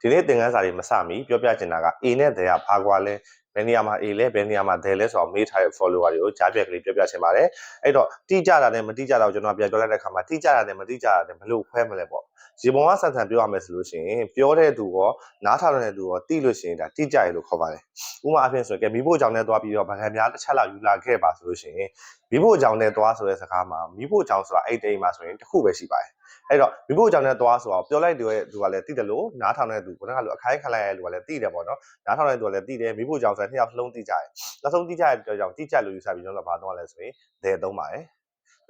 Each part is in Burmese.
ဒီနေ့သင်ခန်းစာတွေမစမီပြောပြချင်တာက A နဲ့ the ကဘာကွာလဲဘယ်နေရာမှာ A လဲဘယ်နေရာမှာ the လဲဆိုတော့မေးထားတဲ့ follower တွေကိုကြားပြက်ကလေးပြောပြချင်ပါတယ်အဲ့တော့တိကျတာနဲ့မတိကျတာကိုကျွန်တော်ပြန်ပြောလိုက်တဲ့အခါမှာတိကျတာနဲ့မတိကျတာနဲ့ဘယ်လိုခွဲမလဲပေါ့ရေပုံကဆန်ဆန်ပြောရမယ်ဆိုလို့ရှိရင်ပြောတဲ့သူရောနားထောင်တဲ့သူရောတိလို့ရှိရင်ဒါတိကျရလို့ခေါ်ပါတယ်ဥပမာအဖြစ်ဆိုရင်ကဲမိဖို့ကြောင့်နဲ့သွားပြီးတော့ဗကံများတစ်ချက်လောက်ယူလာခဲ့ပါဆိုလို့ရှိရင်မိဖို့ကြောင့်နဲ့သွားဆိုတဲ့စကားမှာမိဖို့ကြောင့်ဆိုတာအဲ့တိမ်မှာဆိုရင်တစ်ခုပဲရှိပါတယ်အဲ့တော့မိဖို့ကြောင့်နဲ့သွားဆိုတော့ပြောလိုက်တဲ့သူကလည်းတိတယ်လို့နားထောင်တဲ့သူကလည်းအခိုင်းခံလိုက်ရတဲ့လူကလည်းတိတယ်ပေါ့နော်နားထောင်တဲ့သူကလည်းတိတယ်မိဖို့ကြောင့်ဆိုတဲ့နှစ်ယောက်လုံးတိကြတယ်နောက်ဆုံးတိကြတဲ့အတွက်ကြောင့်တိကျလို့ယူဆပြီးတော့ဘာတော့လဲဆိုရင်ဒဲသုံးပါတယ်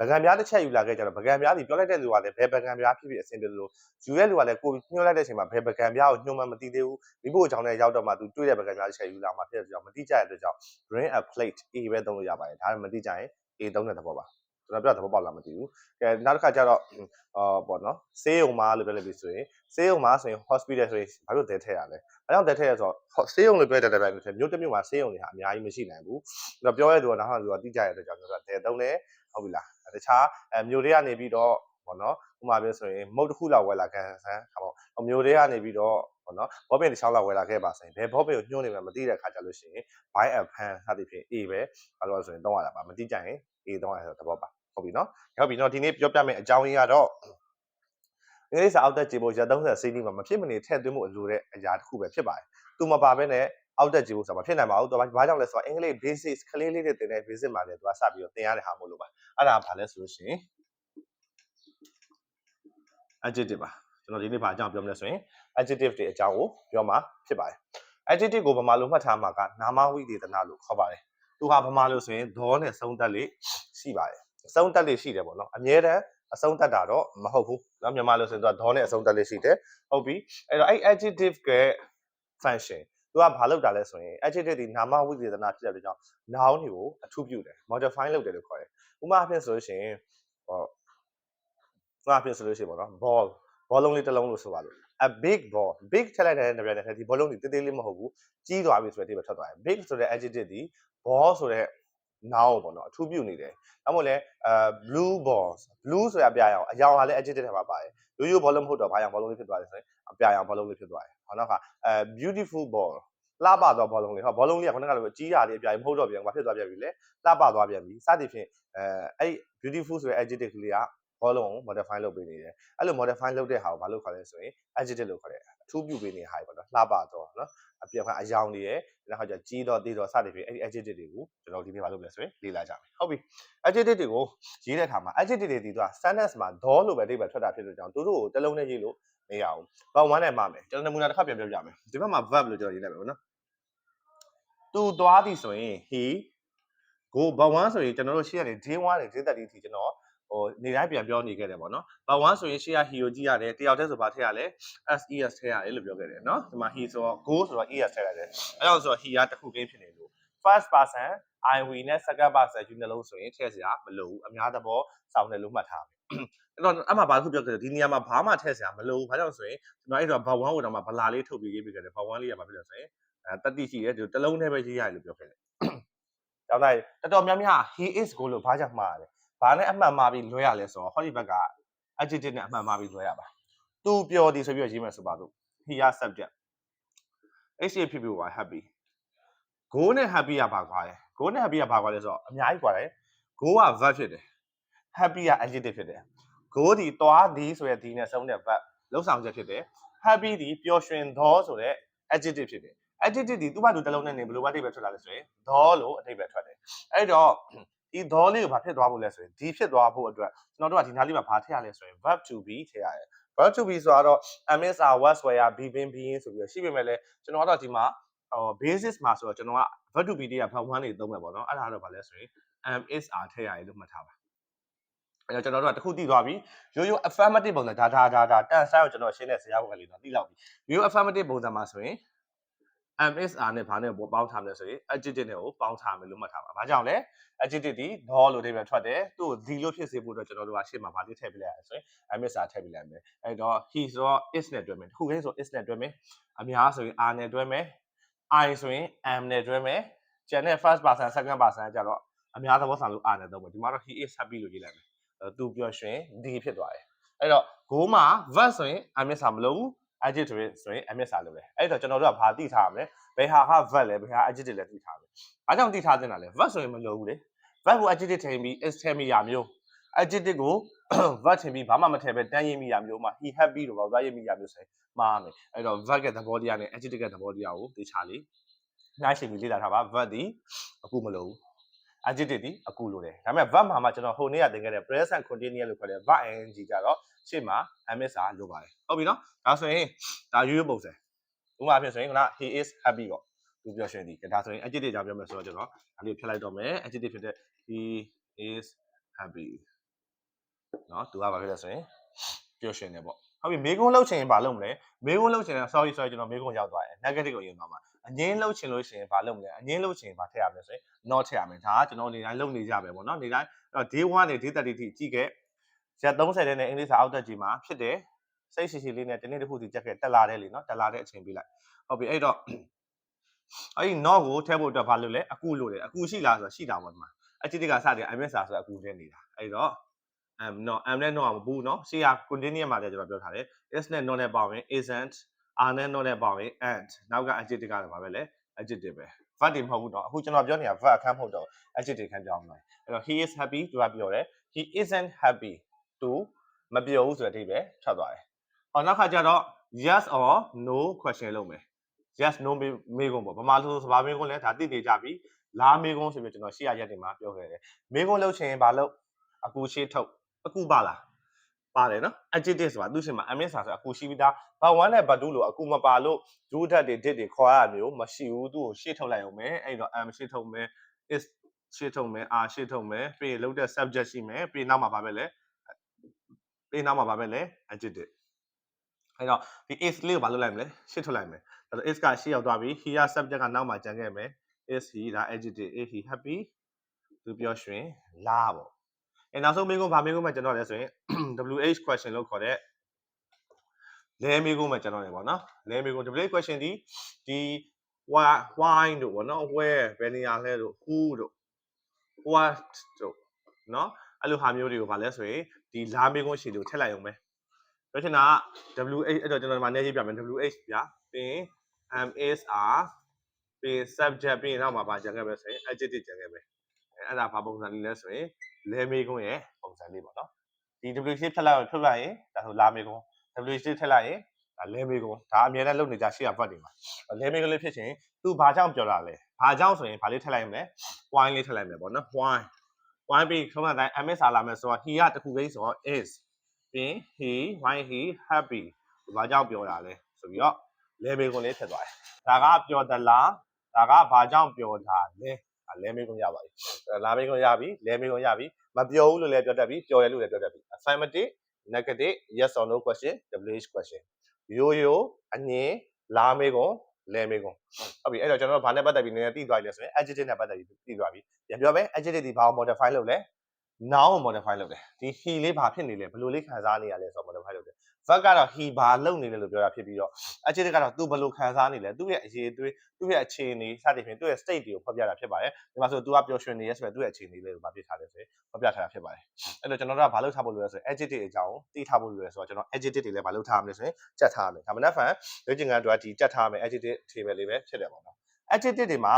ပကံများတစ်ချက်ယူလာခဲ့ကြတော့ပကံများဒီပြောလိုက်တဲ့လူကလည်းဘယ်ပကံများဖြစ်ဖြစ်အဆင်ပြေလို့ယူတဲ့လူကလည်းကိုညှို့လိုက်တဲ့အချိန်မှာဘယ်ပကံများကိုညှို့မှမသိသေးဘူးမိဖို့အကြောင်းနဲ့ရောက်တော့မှသူတွေ့တဲ့ပကံများတစ်ချက်ယူလာမှဖြစ်တဲ့ကြောင့်မတိကျတဲ့အတွက်ကြောင့် bring a plate A ပဲသုံးလို့ရပါတယ်ဒါပေမဲ့မတိကျရင် A သုံးတဲ့သဘောပါကျွန်တော်ပြောသဘောပေါက်လားမသိဘူးကဲနောက်တစ်ခါကျတော့အာပေါ့နော်ဆေးရုံမှာလို့ပြောလိုက်ပြီဆိုရင်ဆေးရုံမှာဆိုရင် hospital ဆိုရင်ဘာလို့တဲထဲရလဲအဲကြောင့်တဲထဲရဆိုတော့ဆေးရုံလို့ပြောတဲ့တဲ့တိုင်းမျိုးတစ်မျိုးမှာဆေးရုံတွေဟာအများကြီးမရှိနိုင်ဘူးကျွန်တော်ပြောရတဲ့သူကနောက်ဟာသူကတိကျရတဲ့ကြောင့်ကျွန်တော်တဲသုံးတယ်ဟုတ်ပြီလားတခြားအမျိုးတွေကနေပြီးတော့ပေါ့နော်ဥပမာပြောဆိုရင်မုတ်တစ်ခုလောက်ဝယ်လာခံဆန်းဟောအမျိုးတွေကနေပြီးတော့ ပေါ့နော်ဘောပင်တစ်ချောင်းလောက်ဝယ်လာခဲ့ပါဆိုရင်ဘယ်ဘောပင်ကိုညှိုးနေမှမသိတဲ့အခါကျလို့ရှိရင် buy and pan စသဖြင့် A ပဲဘာလို့လဲဆိုရင်တောင်းရတာပါမသိကြရင် A တောင်းရတဲ့သဘောပါဟုတ်ပြီနော်ဟုတ်ပြီနော်ဒီနေ့ပြောပြမယ့်အကြောင်းရင်းကတော့အင်္ဂလိပ်စာအောက်တက်ကြည့်ဖို့ရ30စီးနီးမှာမဖြစ်မနေထည့်သွင်းဖို့အလိုတဲ့အရာတစ်ခုပဲဖြစ်ပါတယ်သူမပါဘဲနဲ့အောက်တက်ကြည့်ဖို့ဆိုတာမဖြစ်နိုင်ပါဘူးသူဘာကြောင့်လဲဆိုတော့အင်္ဂလိပ် basics ကလေးလေးတွေသင်တဲ့ basic မှာလည်းသူကစပြီးတော့သင်ရတဲ့ဟာမို့လို့ပါအဲ့ဒါဘာလဲဆိုလို့ရှိရင် adjective ပါ ကျွန်တော်ဒီနေ့ဘာအကြောင်းပြောမလဲဆိုရင် adjective တွေအကြောင်းကိုပြောမှာဖြစ်ပါတယ် adjective ကိုဗမာလိုမှတ်ထားမှာကနာမဝိသေသနာလို့ခေါ်ပါတယ်သူဟာဗမာလိုဆိုရင်ဒေါနဲ့ဆုံးသက်လေးရှိပါတယ်အဆုံးသက်လေးရှိတယ်ပေါ့နော်အမြဲတမ်းအဆုံးသက်တာတော့မဟုတ်ဘူးเนาะမြန်မာလိုဆိုရင်သူကဒေါနဲ့အဆုံးသက်လေးရှိတယ်ဟုတ်ပြီအဲ့တော့အဲ့ adjective က function သူကဘာလုပ်တာလဲဆိုရင် adjective ဒီနာမဝိသေသနာဖြစ်တဲ့အတွက်ကြောင့် noun တွေကိုအထူးပြုတယ် modify လုပ်တယ်လို့ခေါ်တယ်ဥပမာအဖြစ်ဆိုလို့ရှိရင်ဟောဥပမာအဖြစ်ဆိုလို့ရှိရင်ပေါ့နော် ball ဘောလုံးလေးတစ်လုံးလို့ဆိုပါလို့ a big ball big ထည့်လိုက်တဲ့နေရာနဲ့ဒီဘောလုံးဒီတေးသေးလေးမဟုတ်ဘူးကြီးသွားပြီဆိုတဲ့အဓိပ္ပာယ်ထွက်သွားတယ် big ဆိုတဲ့ adjective ဒီ ball ဆိုတဲ့ noun ပေါ့နော်အထူးပြုနေတယ်ဒါမှမဟုတ်လဲအဲ blue balls blue ဆိုတာအပြာရောင်အရောင်ဟာလည်း adjective ထဲမှာပါတယ်ရိုးရိုးဘောလုံးမဟုတ်တော့ဘာရောင်ဘောလုံးလေးဖြစ်သွားတယ်ဆိုရင်အပြာရောင်ဘောလုံးလေးဖြစ်သွားတယ်ဟောနောက်ကအဲ beautiful ball လှပသွားဘောလုံးလေးဟောဘောလုံးလေးကခုနကလိုကြီးတာလေးအပြာကြီးမဟုတ်တော့ပြန်ဘာဖြစ်သွားပြန်ပြီလဲလှပသွားပြန်ပြီစသည်ဖြင့်အဲအဲ့ beautiful ဆိုတဲ့ adjective ကလေးက ဘောလုံးကို modify လုပ်ပေးနေတယ်အဲ့လို modify လုပ်တဲ့ဟာကိုဘာလို့ခေါ်လဲဆိုရင် adjective လို့ခေါ်တယ်အထူးပြုပေးနေတဲ့ဟာပေါ့နော်လှပတော့နော်အပြအယောင်တွေရဲ့နောက်ခါကျကြီးတော့တည်တော့စသည်ဖြင့်အဲ့ဒီ adjective တွေကိုကျွန်တော်ဒီနေ့ဘာလုပ်မလဲဆိုရင်လေ့လာကြမယ်ဟုတ်ပြီ adjective တွေကိုရေးတဲ့အခါမှာ adjective တွေဒီတော့ sentence မှာ do လို့ပဲအဓိပ္ပာယ်ထွက်တာဖြစ်လို့ကြောင့်တို့တို့ကိုတစ်လုံးနဲ့ရေးလို့မရဘူးဘာဝမ်းနဲ့မှာမယ်ကျွန်တော်နမူနာတစ်ခါပြန်ပြောပြမယ်ဒီဘက်မှာ verb လို့ကျွန်တော်ရေးလိုက်မယ်ပေါ့နော်သူသွားသည်ဆိုရင် he go ဘာဝမ်းဆိုရင်ကျွန်တော်တို့ရှေ့ကနေ day 1နဲ့ day 30အထိကျွန်တော် ဟိုနေတိုင်းပြန်ပြောနေခဲ့တယ်ပေါ့နော်။ဘာဝမ်းဆိုရင်ရှေ့က he ကိုကြည့်ရတယ်တယောက်တည်းဆိုဘာထည့်ရလဲ SES ထည့်ရတယ်လို့ပြောခဲ့တယ်နော်။ဒီမှာ he ဆိုတော့ go ဆိုတော့ ES ထည့်ရတယ်။အဲဒါဆိုတော့ he ကတစ်ခုကိန်းဖြစ်နေလို့ first person I we နဲ့ second person you နှလုံးဆိုရင်ထည့်စရာမလိုဘူး။အများသဘောစောင်းတယ်လို့မှတ်ထားမယ်။အဲ့တော့အမှဘာလို့ပြောခဲ့လဲဒီနေရာမှာဘာမှထည့်စရာမလိုဘူး။ဘာကြောင့်ဆိုရင်ဒီမှာအဲ့တော့ဘာဝမ်းကိုတော့မှဗလာလေးထုတ်ပြီးရေးပေးခဲ့တယ်။ဘာဝမ်းလေးကဘာဖြစ်လဲဆိုရင်အဲတတိရှိတယ်ဒီတလုံးထဲပဲရေးရတယ်လို့ပြောခဲ့တယ်။ကျောင်းသားတော်တော်များများ he is go လို့ဘာကြောင့်မှားလဲ။ ဘာနဲ့အမှန်မှားပြီးလွှဲရလဲဆိုတော့ဟောဒီဘက်က adjective နဲ့အမှန်မှားပြီးလွှဲရပါ။သူပြောသည်ဆိုပြီးတော့ရေးမယ်ဆိုပါတော့ he are subject h ဖြစ်ဖြစ်ပါ happy go နဲ့ happy ကဘာကွာလဲ go နဲ့ happy ကဘာကွာလဲဆိုတော့အများကြီးကွာတယ် go က verb ဖြစ်တယ် happy က adjective ဖြစ်တယ် go ဒီတွားသည်ဆိုတဲ့ဒီနဲ့ဆုံးတဲ့ verb လောက်ဆောင်ချက်ဖြစ်တယ် happy ဒီပျော်ရွှင်သောဆိုတဲ့ adjective ဖြစ်တယ် adjective ဒီသူ့ဘာသူတစ်လုံးနဲ့နေဘယ်လိုဘာအဓိပ္ပာယ်ထွက်လာလဲဆိုရင်သောလို့အဓိပ္ပာယ်ထွက်တယ်အဲ့တော့ ဒီသောလေးကိုဘာဖြစ်သွားဖို့လဲဆိုရင်ဒီဖြစ်သွားဖို့အတွက်ကျွန်တော်တို့ကဒီနားလေးမှာဘာထည့်ရလဲဆိုရင် verb to be ထည့်ရတယ် verb to be ဆိုတော့ ms are was were be been being ဆိုပြီးတော့ရှိပေမဲ့လည်းကျွန်တော်ကတော့ဒီမှာဟို basis မှာဆိုတော့ကျွန်တော်က verb to be တွေက verb 1တွေသုံးမယ်ပေါ့နော်အဲ့ဒါကတော့ဘာလဲဆိုရင် am is are ထည့်ရတယ်လို့မှတ်ထားပါအဲ့တော့ကျွန်တော်တို့ကတခုသိသွားပြီရိုးရိုး affirmative ပုံစံဒါဒါဒါဒါတန်ဆိုင်ကိုကျွန်တော်ရှင်းတဲ့ဇာတ်ပုံကလေးတော့သိလောက်ပြီရိုးရိုး affirmative ပုံစံမှာဆိုရင် MSR နဲ့ဘာနဲ့ပေါင်းထားမလဲဆိုရင် adjective နဲ့ကိုပေါင်းထားမယ်လို့မှတ်ထားပါ။ဘာကြောင့်လဲ adjective ဒီ do လို့အဓိပ္ပာယ်ထွက်တယ်။သူ့ကို the လို့ဖြစ်စေဖို့အတွက်ကျွန်တော်တို့ကရှေ့မှာဗာလေးထည့်ပြလိုက်ရဆိုရင် MSR ထည့်ပြလိုက်မယ်။အဲ့တော့ he ဆိုတော့ is နဲ့တွဲမယ်။တစ်ခုချင်းဆို is နဲ့တွဲမယ်။အများဆိုရင် r နဲ့တွဲမယ်။ I ဆိုရင် am နဲ့တွဲမယ်။ကျန်တဲ့ first person second person ကကြတော့အများသဘောဆောင်လို့ r နဲ့သုံးမယ်။ဒီမှာတော့ he is happy လို့ရေးလိုက်မယ်။အဲသူပျော်ရွှင် the ဖြစ်သွားတယ်။အဲ့တော့ go မှာ verb ဆိုရင် MSR မလို့ဘူး adjective ဆိုရင် ms စာလို့လေအဲ့တော့ကျွန်တော်တို့ကဘာသိထားရမလဲဘယ်ဟာဟာ verb လဲဘယ်ဟာ adjective လဲသိထားမယ်အားကြောင့်သိထားတင်တာလဲ verb ဆိုရင်မလိုဘူးလေ verb ကို adjective ထည့်ပြီး is ထည့်မိရမျိုး adjective ကို verb ထည့်ပြီးဘာမှမထည့်ပဲတန်းရင်းမိရမျိုးမှာ he happy လို့ဘာသာရင်းမိရမျိုးဆိုရင်မှားမယ်အဲ့တော့ verb ကသဘောတရားနဲ့ adjective ကသဘောတရားကိုသိချလေးနိုင်ရှိပြီးလေ့လာထားပါ verb ဒီအခုမလိုဘူး adjective ဒီအခုလိုတယ်ဒါပေမဲ့ verb မှာမှကျွန်တော်ဟိုနေ့ကသင်ခဲ့တဲ့ present continuous လို့ခေါ်တဲ့ verb ing ကြတော့ ရှေ့မှာ ms စာလိုပါတယ်ဟုတ်ပြီနော်ဒါဆိုရင်ဒါရိုးရိုးပုံစံဥပမာဖြစ်ဆိုရင်ခုန he is happy ပေါ့သူပြောရှင်ဒီဒါဆိုရင် adjective ကြောင့်ပြောမယ်ဆိုတော့ကျွန်တော်ဒါလေးဖြတ်လိုက်တော့မယ် adjective ဖြစ်တဲ့ he is happy နော်သူကဘာဖြစ်လဲဆိုရင်ပြောရှင်တယ်ပေါ့ဟုတ်ပြီမေကုန်းလှုပ်ချင်ရင်ဘာလုပ်မလဲမေကုန်းလှုပ်ချင်ရင် sorry sorry ကျွန်တော်မေကုန်းရောက်သွားတယ် negative ကိုရင်သွားမှာအငင်းလှုပ်ချင်လို့ရှိရင်ဘာလုပ်မလဲအငင်းလှုပ်ချင်ရင်ဘာထည့်ရမလဲဆိုရင် not ထည့်ရမယ်ဒါကကျွန်တော်နေတိုင်းလုပ်နေကြပဲပေါ့နော်နေတိုင်းအဲ့တော့ day 1နဲ့ day 30ထိကြည့်ခဲ့ ရက်30တဲ့နဲ့အင်္ဂလိပ်စာအောက်တက်ကြီးမှာဖြစ်တယ်စိတ်ရှိရှိလေးနဲ့ဒီနေ့တစ်ခုစီကြက်ကတက်လာတယ်လေနော်တက်လာတဲ့အချိန်ပြလိုက်ဟုတ်ပြီအဲ့တော့အဲ့ဒီ not ကိုထည့်ဖို့အတွက်ဘာလို့လဲအကူလို့လေအကူရှိလားဆိုတော့ရှိတာပေါ့ဒီမှာအချစ်တကစတယ် ms စာဆိုတော့အကူတည်းနေတာအဲ့တော့ am not am နဲ့ not မဘူးနော် share continuous မှာလည်းကျွန်တော်ပြောထားတယ် is နဲ့ not နဲ့ပေါင်းရင် isn't are နဲ့ not နဲ့ပေါင်းရင် and နောက်ကအချစ်တကလည်းပါပဲလေအချစ်တပဲ verb တွေမဟုတ်ဘူးတော့အခုကျွန်တော်ပြောနေတာ verb အခန်းမဟုတ်တော့ adjective ခန်းပြောင်းမှာအဲ့တော့ he is happy သူကပြောတယ် he isn't happy သူမပြောဘူးဆိုတဲ့အဓိပ္ပာယ်ထွက်သွားတယ်ဟောနောက်ခါကျတော့ yes or no question လုပ်မယ် yes no မေးမေးခွန်းပေါ့ဗမာလိုဆိုဘာမေးခွန်းလဲဒါသိနေကြပြီလားမေးခွန်းဆိုပြီးကျွန်တော်ရှေ့ရရက်တွေမှာပြောခဲ့တယ်မေးခွန်းလုပ်ချင်ရင်ဘာလုပ်အကူရှေ့ထုတ်အကူပါလားပါတယ်နော် adjective ဆိုတာသူ့ရှင်မှာ ms ဆိုအကူရှိပြီးသားဘာ1နဲ့ဘာ2လို့အကူမပါလို့ဒူးဓာတ်တွေ did တွေခေါ်ရမျိုးမရှိဘူးသူ့ကိုရှေ့ထုတ်လိုက်အောင်မယ်အဲ့တော့ am ရှေ့ထုတ်မယ် is ရှေ့ထုတ်မယ် are ရှေ့ထုတ်မယ်ပြီးရင်လုပ်တဲ့ subject ရှိမယ်ပြီးနောက်မှာဘာပဲလဲ ပြီးနောက်မှာဘာပဲလဲ adjective အဲ့တော့ဒီ is လေးကိုဘာလုပ်လိုက်မလဲရှေ့ထုတ်လိုက်မယ်အဲ့တော့ is ကရှေ့ရောက်သွားပြီ he က subject ကနောက်မှာကျန်ခဲ့မယ် is he ဒါ adjective is he happy သူပြောရွှင်လားပေါ့အဲနောက်ဆုံးမိကုန်းဗာမိကုန်းမှာကျွန်တော်လဲဆိုရင် WH question လို့ခေါ်တဲ့လဲမိကုန်းမှာကျွန်တော်နေပေါ့နော်လဲမိကုန်း WH question ဒီဒီ why why တို့ပေါ့နော် where ဘယ်နေရာလဲတို့ who တို့ what တို့နော် အဲ့လိုဟာမျိုးတွေကိုဗာလဲဆိုရင်ဒီလာမိကုန်းရှည်တွေကိုထည့်လိုက်အောင်ပဲပြောချင်တာက WH အဲ့တော့ကျွန်တော်ဒီမှာနည်းရေးပြမယ် WH ဗျာပြီးရင် am is are ပြီးရင် subject ပြီးရင်နောက်မှာဗာကြံခဲ့ပဲဆိုရင် adjective ကြံခဲ့ပဲအဲအဲ့ဒါဘာပုံစံလေးလဲဆိုရင်လဲမေကုန်းရဲ့ပုံစံလေးပေါ့နော်ဒီ WH ဖြတ်လိုက်ဖြတ်လိုက်ရင်ဒါဆိုလာမေကုန်း WH ထည့်လိုက်ရင်ဒါလဲမေကုန်းဒါအမြဲတမ်းလုပ်နေကြရှေ့ရဘတ်တွေမှာလဲမေကုန်းလေးဖြစ်ချင်သူဘာကြောင့်ပြောတာလဲဘာကြောင့်ဆိုရင်ဘာလေးထည့်လိုက်မလဲ why လေးထည့်လိုက်မယ်ပေါ့နော် why why ပြီးခုနကတိုင်း ms လာမယ်ဆိုတော့ he ကတခုကိန်းဆိုတော့ is ပြီး he why he happy ဘာကြောင့်ပြောတာလဲဆိုပြီးတော့လဲမေကုန်းလေးထည့်သွားတယ်ဒါကပြောသလားဒါကဘာကြောင့်ပြောတာလဲလဲမေကုန်းရပါပြီလာမေကုန်းရပြီလဲမေကုန်းရပြီမပြောဘူးလို့လည်းပြောတတ်ပြီပြောရလို့လည်းပြောတတ်ပြီ affirmative negative yes or no question wh question ရိုးရိုးအငင်းလာမေကုန်း လဲမေကုန်းဟုတ်ပြီအဲ့တော့ကျွန်တော်တို့ဘာနဲ့ပတ်သက်ပြီးနည်းနည်းသိသွားပြီလဲဆိုရင် adjective နဲ့ပတ်သက်ပြီးသိသွားပြီပြန်ပြောမယ် adjective ဒီဘာကို modify လုပ်လဲ noun ကို modify လုပ်တယ်ဒီ he လေးဘာဖြစ်နေလဲဘယ်လိုလေးခံစားနေရလဲဆိုတော့ modify လုပ်တယ် verb ကတော့ he ဘာလုပ်နေလဲလို့ပြောတာဖြစ်ပြီးတော့ adjective ကတော့ तू ဘယ်လိုခံစားနေလဲသူ့ရဲ့အရေးအသွေးသူ့ရဲ့အခြေအနေစသဖြင့်သူ့ရဲ့ state တွေကိုဖော်ပြတာဖြစ်ပါတယ်ဒီမှာဆို तू ကပျော်ရွှင်နေရဲဆိုရင်သူ့ရဲ့အခြေအနေလေးကိုမပြထားတယ်ဆိုရင်ဖော်ပြထားတာဖြစ်ပါတယ်အဲ့တော့ကျွန်တော်တို့ကဘာလုပ်ထားဖို့လိုလဲဆိုရင် adjective အကြောင်းသိထားဖို့လိုလဲဆိုတော့ကျွန်တော် adjective တွေလည်းဘာလုပ်ထားမလဲဆိုရင်ကြက်ထားမယ်ဒါမှမဟုတ်ဖန်လေ့ကျင့်ခန်းတို့ကဒီကြက်ထားမယ် adjective table လေးပဲဖြစ်တယ်ပေါ့နော် adjective တွေမှာ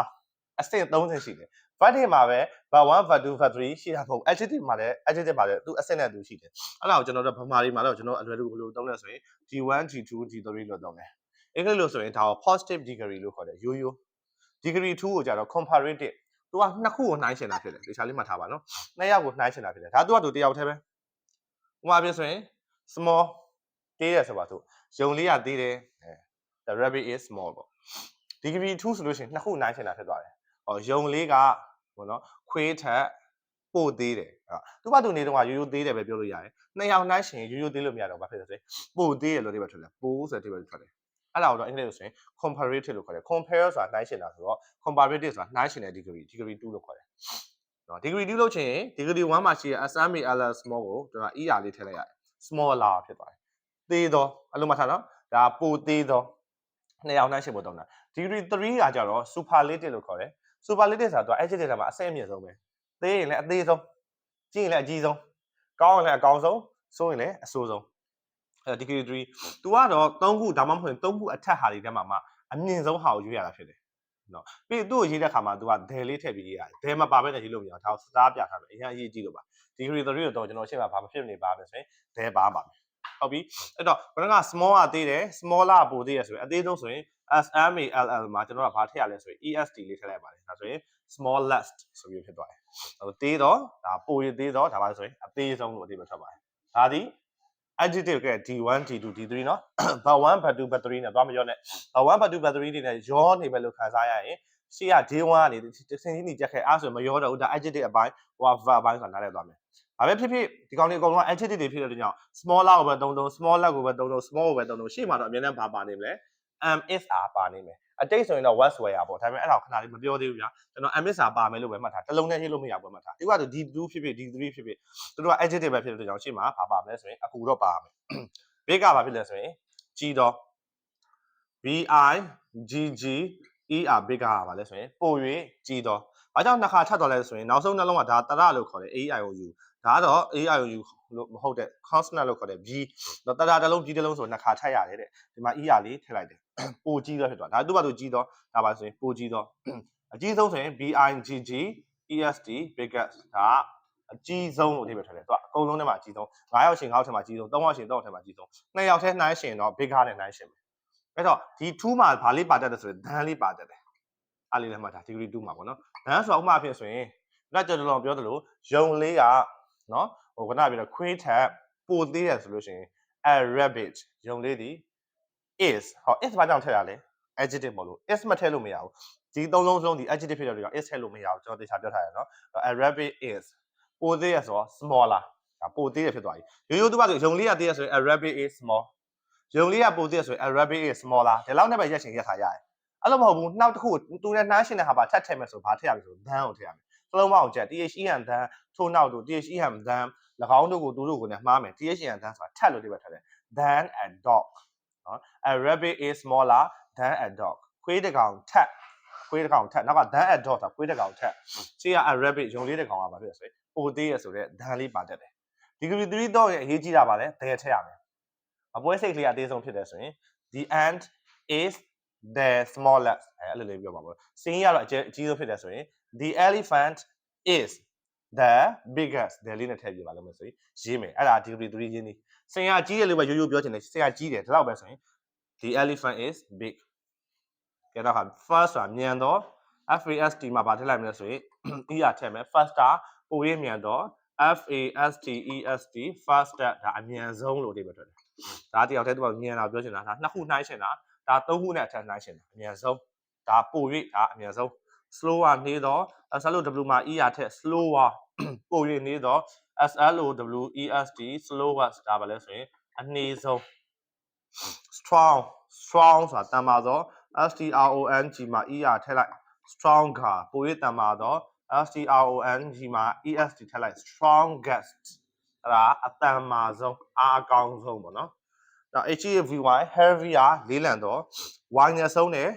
အဆင့်30ရှိတယ် verb တွေမှာပဲ verb 1 verb 2 verb 3ရှိတာမဟုတ် adjective မှာလည်း adjective မှာလည်းသူအဆင့်နဲ့သူရှိတယ်အဲ့ဒါကိုကျွန်တော်တို့ဗမာတွေမှာတော့ကျွန်တော်အလွယ်တကူဘယ်လိုသုံးလဲဆိုရင် G1 G2 G3 လို့သုံးတယ်အင်္ဂလိပ်လို့ဆိုရင်ဒါကို positive degree လို့ခေါ်တယ်ရိုးရိုး degree 2ကိုကြတော့ comparative သူကနှစ်ခုကိုနှိုင်းရှင်တာဖြစ်တယ်ဒီချာလေးမှတ်ထားပါနော်နှစ်ယောက်ကိုနှိုင်းရှင်တာဖြစ်တယ်ဒါသူကသူတယောက်တည်းပဲဥပမာပြဆိုရင် small သေးတယ်ဆိုပါစို့ယုံလေးရသေးတယ်အဲ the rabbit is small ပေါ့ degree 2ဆိုလို့ရှိရင်နှစ်ခုနှိုင်းရှင်တာဖြစ်သွားတယ်ဟောယုံလေးက ဘောနော်ခွေးထက်ပို့သေးတယ်အဲ့သူကသူနေတော့ကရိုးရိုးသေးတယ်ပဲပြောလို့ရတယ်နှစ်ယောက်နှိုင်းရှင်ရိုးရိုးသေးလို့မရတော့ဘာဖြစ်လဲဆိုရင်ပို့သေးတယ်လို့ဒီဘက်ထွက်တယ်ပို့ဆိုတဲ့ဒီဘက်ထွက်တယ်အဲ့ဒါကိုတော့အင်္ဂလိပ်လိုဆိုရင် comparative လို့ခေါ်တယ် compare ဆိုတာနှိုင်းရှင်တာဆိုတော့ comparative ဆိုတာနှိုင်းရှင်တဲ့ degree degree 2လို့ခေါ်တယ်နော် degree 2လို့ချင်ရင် degree 1မှာရှိတဲ့ asami ala small ကိုကျွန်တော် er လေးထည့်လိုက်ရတယ် smaller ဖြစ်သွားတယ်သေးတော့အလုံးမထားနော်ဒါပိုသေးတော့နှစ်ယောက်နှိုင်းရှင်ဖို့တောင်းတာ degree 3ကကြတော့ superlative လို့ခေါ်တယ် superlative ဆိုတာသူ adjective ထဲမှာအဆင့်အမြင့်ဆုံးပဲသေးရင်လည်းအသေးဆုံးကြီးရင်လည်းအကြီးဆုံးကောင်းရင်လည်းအကောင်းဆုံးဆိုးရင်လည်းအဆိုးဆုံးအဲ degree 3 तू ကတော့3ခုဒါမှမဟုတ်ရင်3ခုအထက်ဟာတွေထဲမှာမှအမြင့်ဆုံးဟာကိုရွေးရတာဖြစ်တယ်နော်ပြီးသူ့ကိုရေးတဲ့ခါမှာ तू ကဒယ်လေးထည့်ပြီးရေးရတယ်ဒယ်မှာပါပဲနဲ့ရေးလို့မရအောင်ဒါကိုစတားပြထားတယ်အရင်အရေးကြည့်လို့ပါ degree 3ကိုတော့ကျွန်တော်ရှင်းမှာဘာမဖြစ်နေပါမယ်ဆိုရင်ဒယ်ပါပါမယ်ဟုတ်ပြီအဲ့တော့ဘယ်က small ကသေးတယ် smaller ပိုသေးရဆိုရင်အသေးဆုံးဆိုရင် SMALL မှာကျွန်တော်ကဘာထည့်ရလဲဆိုရင် EST လေးထည့်လိုက်ပါတယ်ဒါဆိုရင် smallest ဆိုပြီးဖြစ်သွားတယ်ဟိုသေးတော့ဒါပိုရသေးတော့ဒါပါဆိုရင်အသေးဆုံးလို့အသေးပဲထွက်ပါတယ်ဒါဒီ adjective က D1 D2 D3 เนาะ but1 but 2 but 3နဲ့သွားမရောနဲ့ but1 but 2 but 3တွေနဲ့ရောနေပဲလို့ခန်းစားရရင်ရှေ့က J1 ကနေစင်ကြီးနေကြက်ခဲ့အဲ့ဆိုမရောတော့ဘူးဒါ adjective အပိုင်းဟိုက verb အပိုင်းဆိုတာနားလည်သွားမယ်။ဘာပဲဖြစ်ဖြစ်ဒီကောင်တွေအကုန်လုံး adjective တွေဖြစ်တဲ့ကြောင့် smaller ကိုပဲသုံးသုံး smaller ကိုပဲသုံးသုံး small ကိုပဲသုံးသုံးရှေ့မှာတော့အများနဲ့ဘာပါနေမလဲ am is are ပါနေမယ်။အတိတ်ဆိုရင်တော့ was were ပေါ့ဒါပေမဲ့အဲ့ဒါကိုခဏလေးမပြောသေးဘူးဗျာကျွန်တော် am is are ပါမယ်လို့ပဲမှတ်ထားတစ်လုံးနဲ့ရေးလို့မရဘူးမှတ်ထားဒီကဆို D2 ဖြစ်ဖြစ် D3 ဖြစ်ဖြစ်သူတို့က adjective ပဲဖြစ်တဲ့ကြောင့်ရှေ့မှာဘာပါမလဲဆိုရင်အကူတော့ပါမယ်။ big ကဘာဖြစ်လဲဆိုရင်ကြီးတော့ B I G G E R big ကပါလဲဆိုရင်ပို၍ကြီးတော့ဘာကြောင့်နှစ်ခါထပ်သွားလဲဆိုရင်နောက်ဆုံးနှလုံးကဒါတရလို့ခေါ်တယ် A I O U ဒါကတော့ A I O U လို့မဟုတ်တဲ့ consonant လို့ခေါ်တယ် B တော့တရတစ်လုံးကြီးတစ်လုံးဆိုနှစ်ခါထပ်ရတယ်တဲ့ဒီမှာ E R လေးထည့်လိုက်တယ်ပိုကြီးတော့ဖြစ်သွားဒါသူ့ဘာသူကြီးတော့ဒါပါဆိုရင်ပိုကြီးတော့အကြီးဆုံးဆိုရင် B I G G E S T biggest ဒါအကြီးဆုံးလို့အဓိပ္ပာယ်ထည့်တယ်သူကအကုန်လုံးထဲမှာအကြီးဆုံး9ယောက်ရှင်9ယောက်ထဲမှာအကြီးဆုံး3ယောက်ရှင်3ယောက်ထဲမှာအကြီးဆုံး2ယောက်ထဲနှိုင်းရှင်တော့ bigger နဲ့နှိုင်းရှင်ပဲအဲ့တော့ဒီ2မှာဘာလေးပါတတ်တယ်ဆိုရင်ဒန်းလေးပါတတ်တယ်အားလေးလည်းမှတ်တာ degree 2မှာပေါ့နော်ဒန်းဆိုတာဥပမာအဖြစ်ဆိုရင်ဒါကျွန်တော်ပြောသလိုယုံလေးကနော် ဟိုခုနကပြောတော့ခွေးထက်ပိုသေးတယ်ဆိုလို့ရှိရင် a rabbit ယုံလေးဒီ is ဟော is ဘာကြောင့်ထည့်ရလဲ adjective မဟုတ်လို့ is မထည့်လို့မရဘူးဒီသုံးလုံးစုံဒီ adjective ဖြစ်တဲ့အတွက် is ထည့်လို့မရဘူးကျွန်တော်တေချာပြောထားရနော် a rabbit is ပိုသေးရဆိုတော့ smaller ဒါပိုသေးရဖြစ်သွားပြီရိုးရိုးသူကဆိုယုံလေးကသေးရဆိုရင် a rabbit is small ယုံလေးကပိုသေးရဆိုရင် a rabbit is smaller ဒီလောက်နဲ့ပဲရက်ချင်ရက်ထားရတယ်အဲ့လိုမဟုတ်ဘူးနောက်တစ်ခုသူနဲ့နှမ်းရှင်တဲ့ဟာပါထပ်ထည့်မယ်ဆိုဘာထည့်ရမလဲဆို than ကိုထည့်ရမယ် စလုံးမအောင်ချက် THEN than ထို့နောက်တို့ THEN than ၎င်းတို့ကိုသူတို့ကိုလည်းမှားမယ် THEN than ဆိုတာထပ်လို့ဒီပဲထည့်တယ် than a dog နော် a rabbit is smaller than a dog ခွေးတစ်ကောင်ထက်ခွေးတစ်ကောင်ထက်နောက်က than a dog ဆိုတာခွေးတစ်ကောင်ထက်ရှေ့က a rabbit ယုံလေးတစ်ကောင်ကဘာဖြစ်လဲဆိုရင်ပိုသေးရဆိုတော့ than လေးပါတတ်တယ် degree 3တော့ရဲ့အရေးကြီးတာပါလေဘယ်ထည့်ရမလဲအပွဲစိတ်ကလေးအသေးဆုံးဖြစ်တယ်ဆိုရင် the ant is the smallest အဲအဲ့လိုလေးပြောပါပေါ့စင်းရတော့အကြီးဆုံးဖြစ်တယ်ဆိုရင် the elephant is the biggest ဒါလေးနဲ့ထည့်ပြပါလို့မဆိုရင်ရေးမယ်အဲ့ဒါ degree 3ရင်းနေစင်ရကြီးတယ်လို့ပဲရိုးရိုးပြောချင်တယ်စင်ရကြီးတယ်ဒီလောက်ပဲဆိုရင် the elephant is big ကဲတော့ခါ first ဆိုတာမြန်တော့ FAST မှာဗာထည့်လိုက်မလဲဆိုရင် E ရထည့်မယ် faster ပိုရမြန်တော့ FASTEST faster ဒါအမြန်ဆုံးလို့အဓိပ္ပာယ်ထွက်တယ်ဒါတယောက်တည်းသူကမြန်တာပြောချင်တာဒါနှစ်ခုနှိုင်းချင်တာ ဒါသုံးခုနဲ့အထက်နှိုင်းချင်တာအမြန်ဆုံးဒါပို၍ဒါအမြန်ဆုံး slower နေတော့ SLOW မှာ E ရထက် slower ပို၍နေတော့ SLOWEST slowest ဒါပါလဲဆိုရင်အနည်းဆုံး strong strong ဆိုတာတန်ပါသော STRONG မှာ E ရထည့်လိုက် stronger ပို၍တန်ပါသော STRONG မှာ EST ထည့်လိုက် strongest အဲ့ဒါအတန်မာဆုံးအားအကောင်းဆုံးပေါ့နော်။ နောက် HEVY heavier လေးလံတော့ Y နဲ့ဆုံးတယ်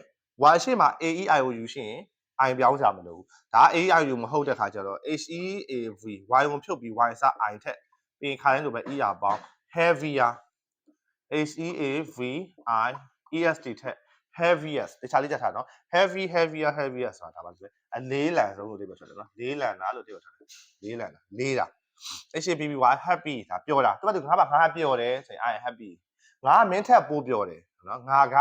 Y ရှေ့မှာ AEIOU ရှိရင် I ပြောင်းကြမလို့ဒါ AEIOU မဟုတ်တဲ့ခါကျတော့ HEAV Y ကိုဖြုတ်ပြီး Y စ I ထက်ပြီးခါတိုင်းလိုပဲ ER ပေါင်း heavier HEAVI EST ထက် heaviest တခြားလေးကြထားနော် heavy heavier heaviest ဆိုတာဒါပါဆိုအလေးလံဆုံးလို့ပြောထားတယ်နော်လေးလံတာလို့ပြောထားတယ်လေးလံတာလေးတာ HAPPY happy ဒါပြောတာသူကသူငါဘာငါပြောတယ်ဆိုရင် I am happy ငါမင်းထက်ပိုးပြောတယ်နော်ငါက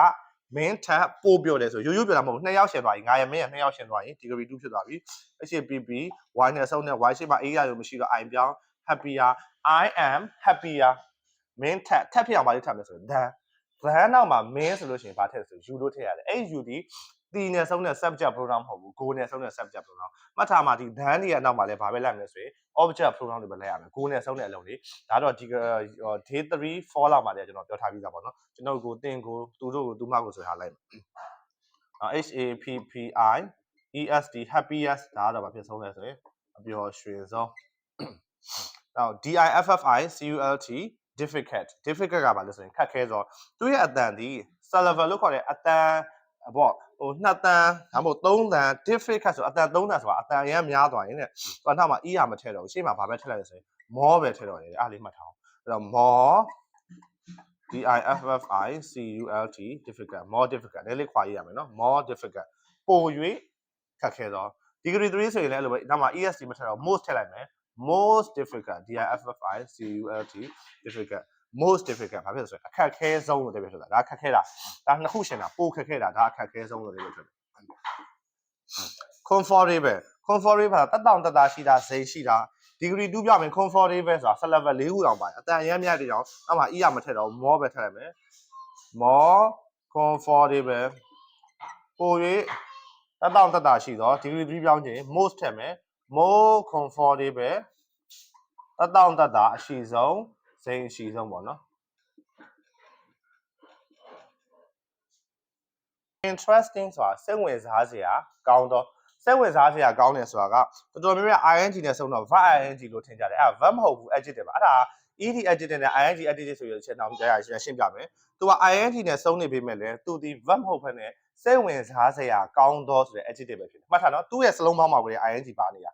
မင်းထက်ပိုးပြောတယ်ဆိုရိုးရိုးပြောတာမဟုတ်ဘူးနှစ်ယောက်ရှင်သွားရင်ငါရမင်းရနှစ်ယောက်ရှင်သွားရင် degree 2ဖြစ်သွားပြီ HAPPY Y နဲ့ဆုံးနဲ့ Y ရှိမှ A ရရုံမရှိတော့ I ပြောင်း happier I am happier မင်းထက်ထက်ဖြစ်အောင်ပါလေးထပ်မယ်ဆိုတော့ than than နောက်မှာမင်းဆိုလို့ရှိရင်ဘာထည့်ဆို you လို့ထည့်ရတယ်အဲ့ you ဒီတီနဲ့ဆုံးတဲ့ subject pronoun မဟုတ်ဘူး go နဲ့ဆုံးတဲ့ subject pronoun မှတ်ထားမှာဒီ than တွေရဲ့နောက်မှာလည်းဘာပဲလိုက်မလဲဆိုရင် object pronoun တွေပဲလိုက်ရမယ် go နဲ့ဆုံးတဲ့အလုံးတွေဒါတော့ဒီ day 3 4လောက်မှာလည်းကျွန်တော်ပြောထားပြီးသားပေါ့နော်ကျွန်တော်ကိုတင်ကိုသူတို့ကိုသူမကိုဆိုထားလိုက်မယ် H A P P I E S T happiest ဒါကတော့ဘာဖြစ်ဆုံးလဲဆိုရင်အပျော်ရွှင်ဆုံးနောက် D I F F I C U L T difficult difficult ကဘာလဲဆိုရင်ခက်ခဲဆိုသူ့ရဲ့အတန်ဒီ syllable လို့ခေါ်တဲ့အတန်ပေါ့ဟိုနှစ်တန်ဒါမှမဟုတ်သုံးတန် difficult ဆိုအတန်သုံးတန်ဆိုတာအတန်အရင်များသွားရင်တဲ့သူကနောက်မှာ e ရမထည့်တော့ဘူးရှေ့မှာဘာပဲထည့်လိုက်လဲဆိုရင် more ပဲထည့်တော့တယ်အားလေးမှတ်ထားအောင်အဲ့တော့ more D I F F I C U L T difficult more difficult နည်းလေးခွာရေးရမယ်နော် more difficult ပို၍ခက်ခဲသော degree 3ဆိုရင်လည်းအဲ့လိုပဲဒါမှ EST မထက်တော့ most ထည့်လိုက်မယ် most difficult D I F F I C U L T difficult most difficult ဘာဖြစ်လဲဆိုရင်အခက်ခဲဆုံးလို့တကယ်ဆိုတာဒါခက်ခဲတာဒါနှစ်ခုရှင်တာပိုခက်ခဲတာဒါအခက်ခဲဆုံးလို့တကယ်ဆိုတယ် comfortable comfortable တက်တောင့်တက်တာရှိတာစိတ်ရှိတာ degree 2ပြမယ် comfortable ဆိုတာ set level ၄ခုတောင်ပါတယ်အတန်အရမ်းမြတ်တဲ့ကြောင့်နောက်မှ e ရမထက်တော့ more ပဲထည့်လိုက်မယ် more comfortable ပို၍တက်တောင့်တက်တာရှိတော့ degree 3ပြောင်းခြင်း most ထည့်မယ် more comfortable တက်တောင့်တက်တာအရှိဆုံးစိတ်အရှိဆုံးပေါ့နော် interesting ဆိုတာစိတ်ဝင်စားစရာကောင်းတော့စိတ်ဝင်စားစရာကောင်းတယ်ဆိုတာကတော်တော်များများ ing နဲ့ဆုံးတော့ verb ing လို့ထင်ကြတယ်အဲ့ဒါ verb မဟုတ်ဘူး adjective ပါအဲ့ဒါ ed adjective နဲ့ ing adjective ဆိုရတဲ့ချက်နောက်ကြရရှင်းရှင်းပြမယ်သူက ing နဲ့ဆုံးနေပေမဲ့လည်းသူဒီ verb မဟုတ်ဘဲနဲ့စိတ်ဝင်စားစရာကောင်းတော့ဆိုတဲ့ adjective ပဲဖြစ်တယ်မှတ်ထားနော်သူ့ရဲ့စလုံးပေါင်းမှာပဲ ing ပါနေတာ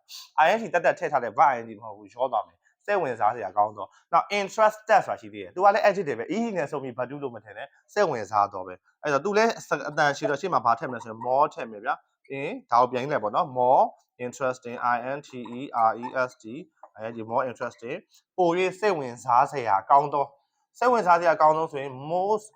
ing တက်တက်ထည့်ထားတဲ့ verb ing မဟုတ်ဘူးရောသွားမယ် စိတ်ဝင်စားစရာကောင်းတော့နောက် interested ဆိုတာရှိသေးတယ်သူကလည်း adjective ပဲ ed နဲ့ဆုံးပြီး badu လို့မထင်နဲ့စိတ်ဝင်စားတော့ပဲအဲ့တော့သူလည်းအတန်ရှိတော့ရှေ့မှာဘာထည့်မလဲဆိုရင် more ထည့်မယ်ဗျာအင်းဒါကိုပြန်လိုက်ပေါ့နော် more interesting i n t e r e s t အဲဒီ more interesting ပို၍စိတ်ဝင်စားစရာကောင်းတော့စိတ်ဝင်စားစရာကောင်းတော့ဆိုရင် most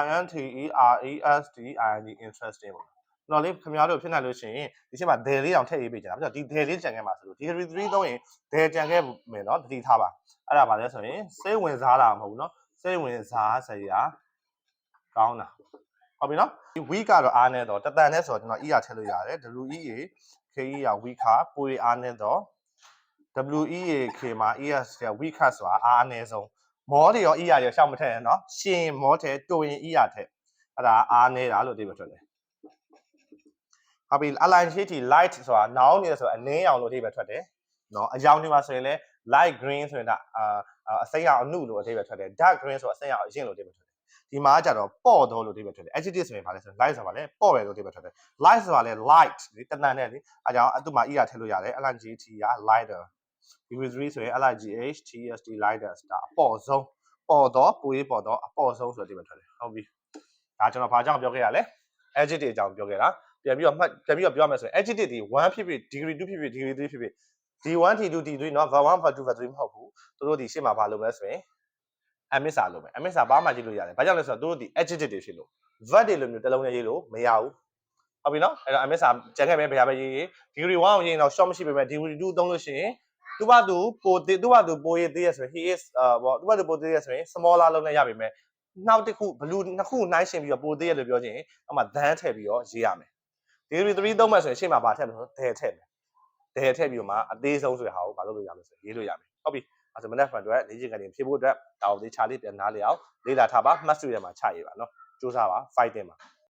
i n t e r e s t i n g interesting ပေါ့ နော်လေခင်ဗျားတို့ဖြစ်နိုင်လို့ရှိရင်ဒီချိန်မှာ there လေးတောင်ထည့်ရေးပေးကြတာပြီးတော့ဒီ there လေးကြံခဲ့မှာဆိုလို့ degree 3သုံးရင် there ကြံခဲ့မယ်နော်တတိထားပါအဲ့ဒါပါလဲဆိုရင်စိတ်ဝင်စားတာမဟုတ်ဘူးနော်စိတ်ဝင်စားစရာကောင်းတာဟုတ်ပြီနော်ဒီ week ကတော့အားနေတော့တတန်နဲ့ဆိုတော့ကျွန်တော် e ရထည့်လို့ရတယ် w e a k e ရ week ဟာပိုရအားနေတော့ w e a k မှာ e s ရ week ဆိုတာအားအနည်းဆုံးမောတွေရော e ရရောရှောက်မထည့်နဲ့နော်ရှင်မောထဲတိုရင် e ရထည့်အဲ့ဒါအားနေတာလို့သိမှထွက်တယ် ဟုတ်ပြီ align sheet light ဆိုတာ noun နေဆိုတော့အနည်းအောင်လို့အဓိပ္ပာယ်ထွက်တယ်နော်အယောင်ဒီမှာဆိုရင်လည်း light green ဆိုရင်ဒါအာအစိမ်းရောင်အနုလို့အဓိပ္ပာယ်ထွက်တယ် dark green ဆိုတော့အစိမ်းရောင်အရင်လို့အဓိပ္ပာယ်ထွက်တယ်ဒီမှာကျတော့ပေါ့တော့လို့အဓိပ္ပာယ်ထွက်တယ် adjective ဆိုရင်ဘာလဲဆိုရင် light ဆိုတာလည်းပေါ့ပဲလို့အဓိပ္ပာယ်ထွက်တယ် light ဆိုတာလည်း light လေတဏ္ဍန်နဲ့လေအဲကြောင့်အတူမှာ e ရထည့်လို့ရတယ် lng t က lighter degree 3ဆိုရင် lg h t s t lighter ဒါအပေါ့ဆုံးပေါ့တော့ပိုရေးပေါ့တော့အပေါ့ဆုံးဆိုတဲ့အဓိပ္ပာယ်ထွက်တယ်ဟုတ်ပြီဒါကျွန်တော်ဘာကြောင့်ပြောခဲ့ရလဲ adjective အကြောင်းပြောခဲ့တာ ပြန်ပြီးတော့မှတ်ပြန်ပြီးတော့ပြောရမယ်ဆိုရင် adjective ဒီ1ဖြစ်ဖြစ် degree 2ဖြစ်ဖြစ် degree 3ဖြစ်ဖြစ် D1 T2 T3 เนาะ V1 V2 V3 မဟုတ်ဘူးသူတို့ဒီရှေ့မှာဘာလုပ်မလဲဆိုရင် emissar လုပ်မယ် emissar ဘာမှကြည့်လို့ရတယ်ဘာကြောင့်လဲဆိုတော့သူတို့ဒီ adjective တွေဖြစ်လို့ verb တွေလိုမျိုးတစ်လုံးနဲ့ရေးလို့မရဘူးဟုတ်ပြီနော်အဲ့တော့ emissar ကျန်ခဲ့ပဲဘယ်ဟာပဲရေးရေး degree 1ကိုရေးရင်တော့ short မရှိပေမဲ့ degree 2သုံးလို့ရှိရင်သူ့ဘာသူပိုသေးသူ့ဘာသူပိုရေးသေးရဆိုရင် he is အာဘောသူ့ဘာသူပိုသေးရဆိုရင် smaller လုံးနဲ့ရပေမဲ့နောက်တစ်ခု blue နှစ်ခုနှိုင်းရှင်ပြီးတော့ပိုသေးရလို့ပြောချင်အမှ than ထည့်ပြီးတော့ရေးရမယ် degree 3သုံးမှဆိုရင်ရှေ့မှာဘာထည့်မလဲဆိုတော့ there ထည့်မယ်ဒဲထည့်ပြီးတော့မှအသေးဆုံးဆိုတဲ့ဟာကိုမလုပ်လို့ရမယ်ဆိုရေးလို့ရမယ်ဟုတ်ပြီအဲဆိုမနက်ဖန်အတွက်လေ့ကျင့်ခန်းတွေဖြည့်ဖို့အတွက်ဒါကိုသေချာလေးပြန်နားလေအောင်လေ့လာထားပါမှတ်စုထဲမှာချရေးပါနော်စူးစမ်းပါ fighting ပါ